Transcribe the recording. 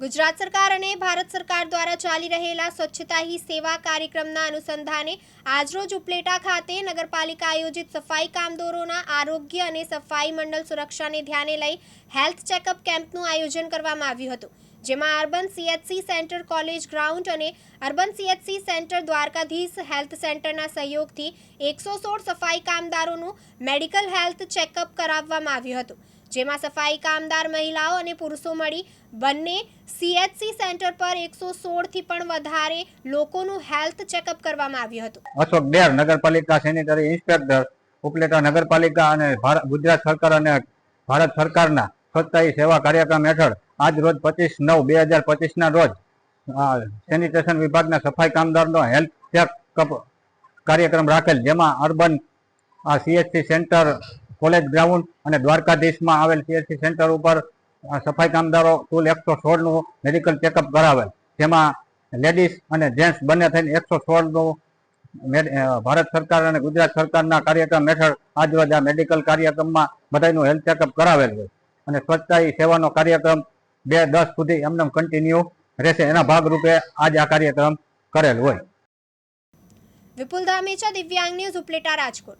ગુજરાત સરકાર અને ભારત સરકાર દ્વારા ચાલી રહેલા સ્વચ્છતા હી સેવા કાર્યક્રમના અનુસંધાને આજરોજ ઉપલેટા ખાતે નગરપાલિકા આયોજિત સફાઈ કામદારોના આરોગ્ય અને સફાઈ મંડળ સુરક્ષાને ધ્યાને લઈ હેલ્થ ચેકઅપ કેમ્પનું આયોજન કરવામાં આવ્યું હતું, જેમાં urban CHC centre college ground અને urban CHC centre Dwarkadhish health સેન્ટરના સહયોગથી એકસો સોળ સફાઈ કામદારોનું મેડિકલ હેલ્થ ચેકઅપ કરાવવામાં આવ્યું હતું. જેમાં સફાઈ કામદાર મહિલાઓ અને પુરુષો મળી. બંને સીએચસી સેન્ટર પર એકસો સોળથી પણ વધારે લોકોનું હેલ્થ ચેકઅપ કરવામાં આવ્યું હતું. અશોક ડેર, નગરપાલિકા સેનેટરી ઇન્સ્પેક્ટર, ઉપલેટા નગરપાલિકા અને ગુજરાત સરકાર અને ભારત સરકારના સ્વચ્છતા સેવા કાર્યક્રમ હેઠળ આજ રોજ પચીસ નવ બે હજાર પચીસના રોજ સેનિટેશન વિભાગના સફાઈ કામદારનો હેલ્થ ચેકઅપ કાર્યક્રમ રાખેલ, જેમાં અર્બન, આ સીએચસી સેન્ટર કોલેજ ગ્રાઉન્ડ અને દ્વારકાધીશમાં આવેલ સીએસસી સેન્ટર ઉપર સફાઈ કામદારો કુલ એકસો સોળનું મેડિકલ ચેકઅપ કરાવેલ. જેમાં લેડીઝ અને જેન્ટ્સ બંને થઈને એકસો સોળનું ભારત સરકાર અને ગુજરાત સરકારના કાર્યક્રમ હેઠળ આજરોજ આ મેડિકલ કાર્યક્રમમાં બધાનું હેલ્થ ચેકઅપ કરાવેલ હોય અને સ્વચ્છતા સેવાનો કાર્યક્રમ બે દસ સુધી એમને કન્ટિન્યુ રહેશે. એના ભાગરૂપે આજ આ કાર્યક્રમ કરેલ હોય. વિપુલ ધામેચા, દિવ્યાંગ ન્યૂઝ ઉપલેટા રાજકોટ.